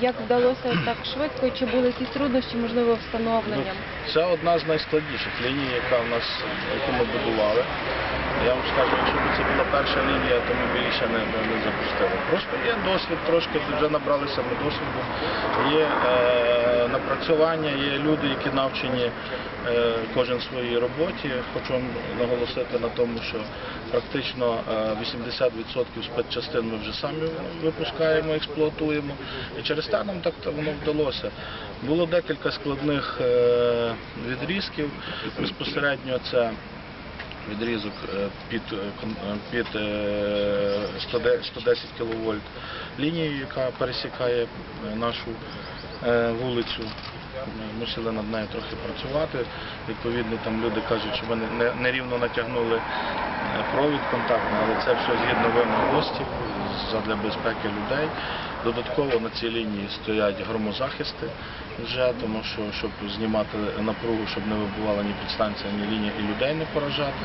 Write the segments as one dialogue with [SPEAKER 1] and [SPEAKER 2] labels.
[SPEAKER 1] як вдалося так швидко, чи були якісь труднощі, можливо, встановленням?
[SPEAKER 2] Ну, Це одна з найскладніших ліній, яка в нас, яку ми будували. Я вам скажу, якщо б це була перша лінія, то ми б її ще не, не запустили. Просто є досвід, трошки вже набралися ми досвіду, є е, напрацювання, є люди, які навчені е, кожен своїй роботі. Хочу наголосити на тому, що практично е, 80% спецчастин ми вже самі випускаємо, експлуатуємо. І через те нам так воно вдалося. Було декілька складних е, відрізків. Безпосередньо це відрізок е, під, е, е, під е, 110 110 кВт лінію, яка пересікає нашу вулицю. Ми мусили над нею трохи працювати. Відповідно, там люди кажуть, що вони не- нерівно натягнули провід контактний, але це все згідно вимог гостів для безпеки людей. Додатково на цій лінії стоять громозахисти вже, тому що щоб знімати напругу, щоб не вибувала ні підстанція, ні лінія і людей не поражати,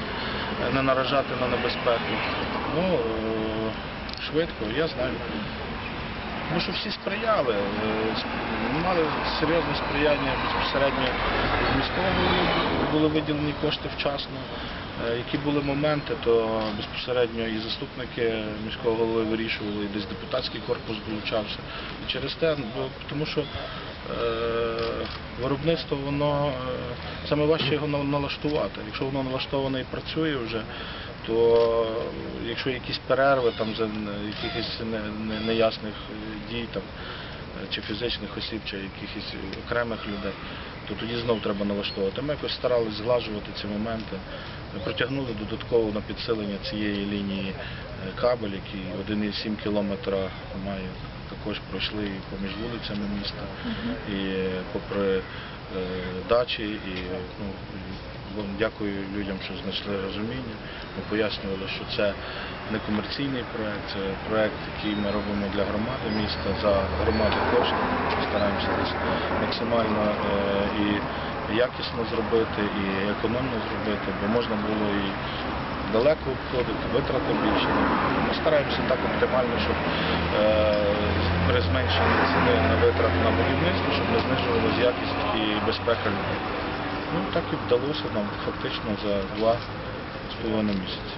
[SPEAKER 2] не наражати на небезпеку. Ну, е, швидко, я знаю. Тому що всі сприяли, е, мали серйозне сприяння безпосередньо з міського були виділені кошти вчасно. Е, Які були моменти, то безпосередньо і заступники міського голови вирішували, і десь депутатський корпус долучався. І через те, тому що е, виробництво, воно е, саме важче його налаштувати. Якщо воно налаштоване і працює вже, то якщо якісь перерви там за якихось не- не- неясних дій там чи фізичних осіб, чи якихось окремих людей, то тоді знов треба налаштовувати. Ми якось старалися зглажувати ці моменти. Протягнули додатково на підсилення цієї лінії е, кабель, який 1,7 кілометра має. Також пройшли і поміж вулицями міста, і е, попри е, дачі, і ну, дякую людям, що знайшли розуміння. Ми пояснювали, що це не комерційний проект, це проект, який ми робимо для громади міста за громади кошти. Стараємося максимально е, і якісно зробити, і економно зробити, бо можна було і далеко обходити, витрати більше. Ми стараємося так оптимально, щоб е, при зменшенні ціни на витрат на будівництво, щоб не знижувалась якість і безпека людей. Ну так і вдалося нам фактично за два з половиною місяці.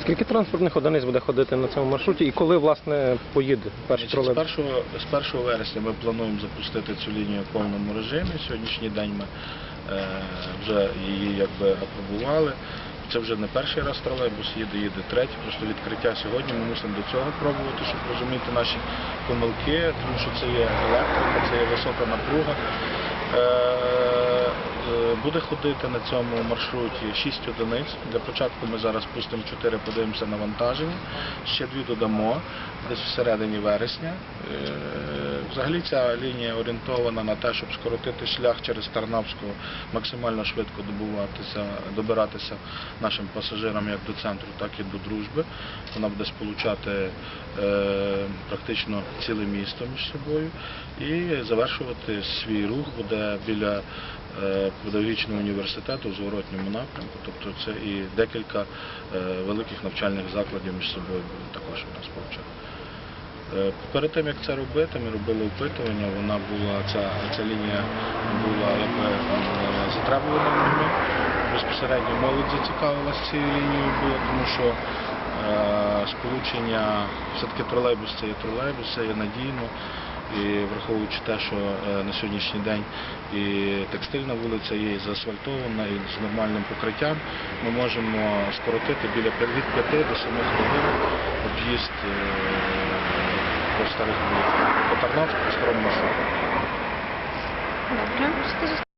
[SPEAKER 3] Скільки транспортних одиниць буде ходити на цьому маршруті і коли власне поїде перший
[SPEAKER 2] Значить, з,
[SPEAKER 3] тролейбус?
[SPEAKER 2] 1, з 1 вересня ми плануємо запустити цю лінію в повному режимі. Сьогоднішній день ми е, вже її якби апробували. Це вже не перший раз тролейбус їде, їде третій. Просто відкриття сьогодні ми мусимо до цього пробувати, щоб розуміти наші помилки, тому що це є електрика, це є висока напруга. Е, е, Буде ходити на цьому маршруті 6 одиниць. Для початку ми зараз пустимо 4, подивимося навантаження. Ще дві додамо десь всередині вересня. Взагалі ця лінія орієнтована на те, щоб скоротити шлях через Тарнавську, максимально швидко добуватися, добиратися нашим пасажирам як до центру, так і до дружби. Вона буде сполучати е, практично ціле місто між собою і завершувати свій рух буде біля е, педагогічного університету в зворотньому напрямку. Тобто це і декілька е, великих навчальних закладів між собою будуть також у нас получати. Е, Перед тим як це робити, ми робили опитування. Вона була ця, ця лінія була якби е, затребувана людьми. Безпосередньо молодь зацікавилася цією лінією, було, тому що е, сполучення все-таки тролейбус це є тролейбус, це є надійно. І враховуючи те, що е, на сьогоднішній день і текстильна вулиця є і заасфальтована, і з нормальним покриттям, ми можемо скоротити біля від 5 до 7 хвилин об'їзд е, по старих вулицях, по Тарнавську, по старому маршруту.
[SPEAKER 1] Добре. Скажіть,